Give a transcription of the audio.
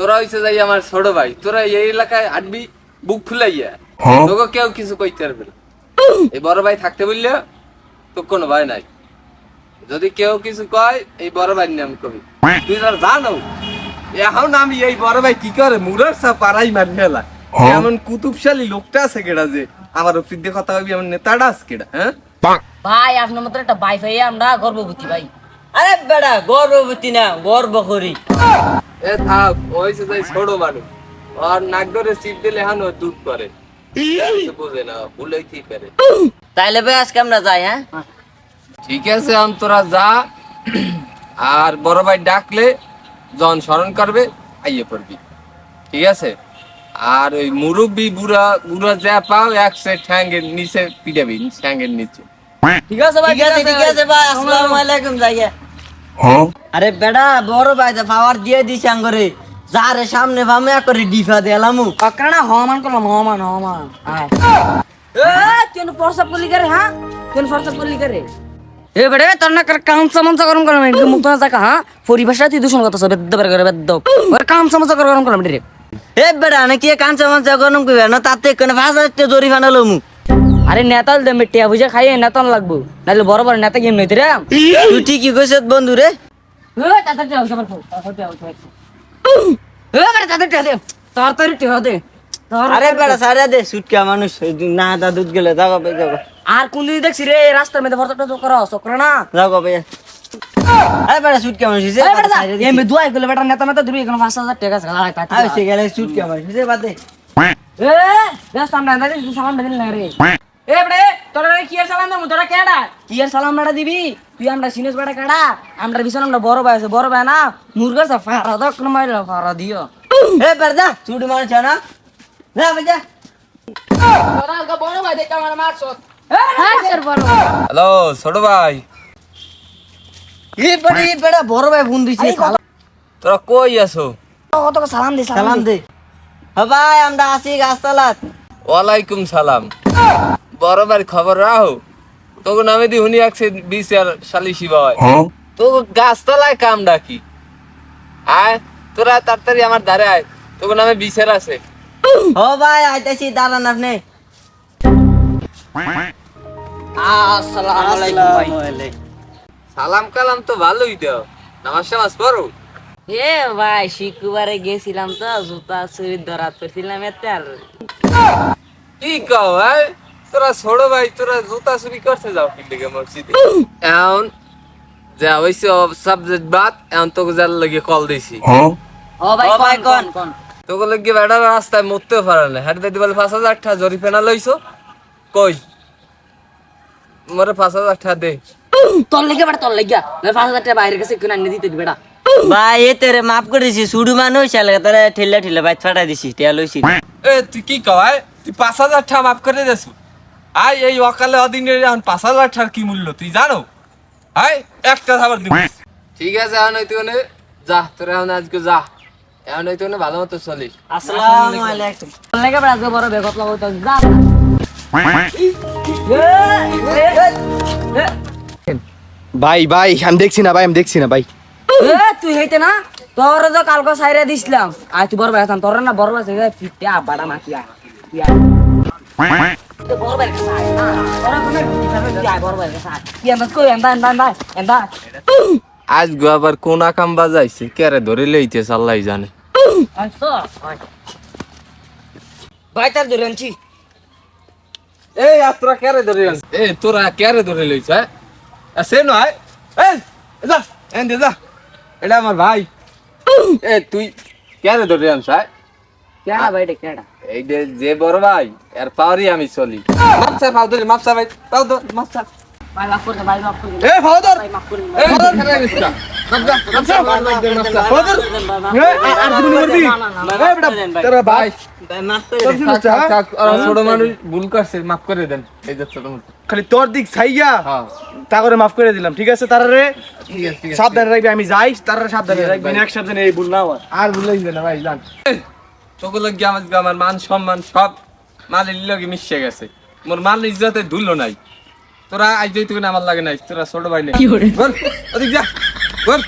তোরা হইছে যাই আমার ছোট ভাই তোরা এই এলাকায় আটবি বুক ফুলাইয়া। তোকে কেউ কিছু কইতে পারবে না। এই বড় ভাই থাকতে বললে তো কোনো ভয় নাই। যদি কেউ কিছু কয় এই বড় ভাই নাম কবি। তুই তার জানো? এখন আমি এই বড় ভাই কি করে? মুরার সা পারাই মার মেলা এমন কুতুবশালী লোকটা আছে কেডা যে? আমার অফিস দিয়ে কথা হবি আমার নেতাটা আছে কেডা হ্যাঁ? ভাই আপনার মতো একটা ভাই ভাই আমরা গর্ভবতী ভাই। আরে বেড়া গর্ভবতী না গর্ব করি এ থাক যাই ছোট মানুষ। আর নাক ধরে সিপ দিলে দুধ করে কিছু বোঝে না ভুলেই কি করে। তাইলে ভাই আজকে আমরা যাই হ্যাঁ? ঠিক আছে এখন তোরা যা। আর বড় ভাই ডাকলে জন স্মরণ করবে আইয়ে পড়বি। ঠিক আছে? আর ওই মুরব্বি বুড়া বুড়া যা পাও এক সে ঠ্যাঙ্গের নিচে পিটাবি ঠ্যাঙ্গের নিচে। ঠিক আছে ভাই ঠিক আছে ঠিক আছে ভাই আসসালামু আলাইকুম যাইয়া। আরে বেড়া বড় ভাই তো পাওয়ার দিয়ে দিছে আঙ্গরে। যারে সামনে ভামে করে ডিফা দিলামু অকরানা হমান করলাম হমান হমান এ তুই প্রসাব করলি করে হ্যাঁ? তুই প্রসাব করলি করে? এ বেড়ে তোর না কাম সামঞ্চ গরম করলাম একদম মুক্ত না জায়গা হ্যাঁ? পরিভাষা তুই দূষণ কথা সব বেদ্দ বের করে বেদ্দ। ওর কাম সামঞ্চ গরম করলাম রে। এ বেড়া নাকি কাঞ্চা মাঞ্চা গরম কইবে না? তাতে কোনো টাকা জরিমানা লমু। আরে নেতাল দে মিটিয়া বুঝে খাইয়ে নেতাল লাগবো। নাহলে বড় বড় নেতা গেম নইতে রে। তুই ঠিকই কইছ বন্ধু রে। বেড়ে আরে বেড়া সারা দে সুটকা মানুষ না দা দুধ গেলে যাও ভাই যাও আর কোন দিন দেখছি রে রাস্তার মধ্যে ভরতটা তো করো চক্র না। যাও ভাই আরে বেড়া সুটকা মানুষ হিসেবে এই বেটা দুয়াই গেলে বেটা নেতা মেতা ধরবি এখানে পাঁচ হাজার টাকা আরে সে গেলে বাদে। এ দিন না রে। এ বেড়ে তোরা কি আর সালাম দাম তোরা কেডা? কি আর সালাম বেটা দিবি? তুই আমরা সিনেস বেটা কেডা? আমরা বিছান আমরা বড় ভাই আছে বড় ভাই না? মুরগা সা ফারা দক না মাইলা ফারা দিও। এ বেড়া সুট মানুষ না? না ভাই তোরা আলগা বড় ভাই দেখে আমার মারছ। হ্যাঁ স্যার বড় হ্যালো ছোট ভাই। এ বেড়া এ বেড়া বড় ভাই ফোন দিছে তোরা কই আছো? কত সালাম দে সালাম দে। ভাই আমরা আসি গাছতলাত। ওয়ালাইকুম সালাম। বড় ভাই খবর রাহো। তোকে নামে দি হুনি একসে বিচার সালিশি বাবা তো গাছতলায় কাম ডাকি। আয় তোরা তাড়াতাড়ি আমার ধারে আয়। তোকে নামে বিচার আছে। হ ভাই আইতাছি দাঁড়ান আপনি। আসসালামু আলাইকুম ভাই। সালাম কালাম তো ভালোই দাও নামাজ টামাজ পড়ো? এ ভাই শুক্রবারে গেছিলাম তো জুতা চুরি ধরা করছিলাম এতে আর। কি কও ভাই তোরা ছোট ভাই তোরা জুতা চুরি করতে যাও কি লিগে মসজিদে। এখন যা হইছে সাবজেক্ট বাদ এখন তোকে যার লাগে কল দিছি। ও ভাই ও ভাই, কোন? কোন? কোন। তোকে লাগে বেড়া রাস্তায় মরতেও পারে না। হাঁটতে দিতে বলে পাঁচ হাজার টাকা লইছো? কই? মরে পাঁচ হাজার টাকা দে। তোর লেগে বেটা তোর লেগে। না পাঁচ হাজার টাকা বাইরের কাছে কিনে আনিয়ে দিতে দিবি বেটা ভাই এ তেরে মাফ করে দিছি সুডু মানুষ চালে তোরে ঠেলা ঠেলা বাইত ফাটাই দিছি টিয়া লইছি। এ তুই কি কয়? তুই পাঁচ হাজার টাকা মাফ করে দেছু আই এই অকালে অদিনের এখন পাঁচ হাজার টাকার কি মূল্য? তুই জানো? আই একটা খাবার দিব। ঠিক আছে এখন হইতে কোনে যা তোর এখন আজকে যা। এখন হইতে কোনে ভালো মতো চলিস। আসসালামু আলাইকুম। লেগে আজকে বড় বেগত লাগাইতে যা। ভাই ভাই আমি দেখছি না ভাই আমি দেখছি না ভাই। তুই হইতে না? তোর তো কালকে সাইরে দিছিলাম। আয় তুই বড় ভাই তোর না বড় ভাই ফিটে আবাড়া মাটি এন্দা আজ গো আবার কোন আকাম বাজাইছে? কেরে ধরে লইতে আল্লাহ জানে। আয় তো, আয়। ভাই তার ধরে আনছি। এই তোরা কেরে ধরে আনছ এ তোরা কেরে ধরে লইছ হ্যাঁ? সে নয়। এই যা এন দে যা। এটা আমার ভাই। এ তুই কেরে ধরে আনছ হ্যাঁ? কেডা ভাই এটা কেডা এই যে যে বড় ভাই এর পাওয়ারই আমি চলি। মাপসা পাও ধরে মাপসা ভাই পাও মাপসা ভাই মাফ করে দে, ভাই মাফ করে দে। পাও ধর ভাই মাফ করে। পাও ধর খেলা মাফ দিলাম ঠিক আছে তারারে? সাবধানে রাখবি আমি যাই তারা সাবধানে রাখবি এক সাবধানে এই ভুল না আর ভুলে না ভাই জান তোকে লগে আমার আমার মান সম্মান সব মালের লগে মিশে গেছে। মোর মাল ইজ্জতে ধুলো নাই। তোরা আজ তুই আমার লাগে নাই তোরা ছোট ভাই নেই যা। ওর